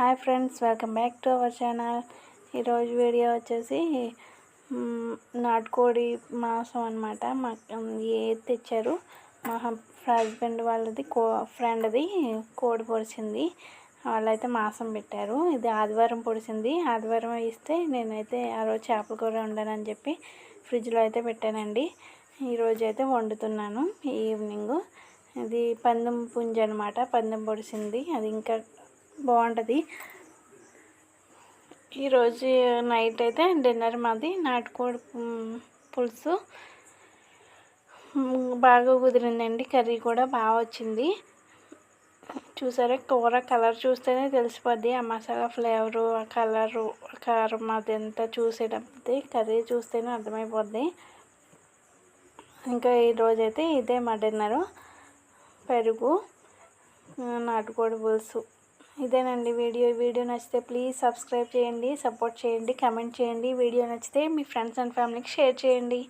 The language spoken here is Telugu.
Hi friends welcome back to our channel. ఈరోజు వీడియో వచ్చేసి నాటుకోడి మాంసం అనమాట మా ఏ తెచ్చారు? మా హస్బెండ్ వాళ్ళది కో ఫ్రెండ్ది కోడి పొడిచింది. వాళ్ళైతే మాంసం పెట్టారు. ఇది ఆదివారం పొడిచింది. ఆదివారం ఇస్తే నేనైతే ఆ రోజు చేపల కూర వండానని చెప్పి ఫ్రిడ్జ్లో అయితే పెట్టానండి. ఈరోజు అయితే వండుతున్నాను ఈవినింగ్. ఇది పందెం పుంజ అనమాట పందెం పొడిచింది. అది ఇంకా బాగుంటుంది. ఈరోజు నైట్ అయితే డిన్నర్ మాది నాటుకోడి పులుసు. బాగా కుదిరిందండి కర్రీ కూడా బాగా వచ్చింది. చూసారా కూర కలర్ చూస్తేనే తెలిసిపోద్ది ఆ మసాలా ఫ్లేవరు ఆ కలరు కారం కారం అదంతా చూసేటప్పుడు కర్రీ చూస్తేనే అర్థమైపోద్ది. ఇంకా ఈరోజు అయితే ఇదే మా డిన్నరు పెరుగు నాటుకోడి పులుసు. ఇదేనండి వీడియో. వీడియో నచ్చితే ప్లీజ్ సబ్స్క్రైబ్ చేయండి సపోర్ట్ చేయండి కమెంట్ చేయండి. వీడియో నచ్చితే మీ ఫ్రెండ్స్ అండ్ ఫ్యామిలీకి షేర్ చేయండి.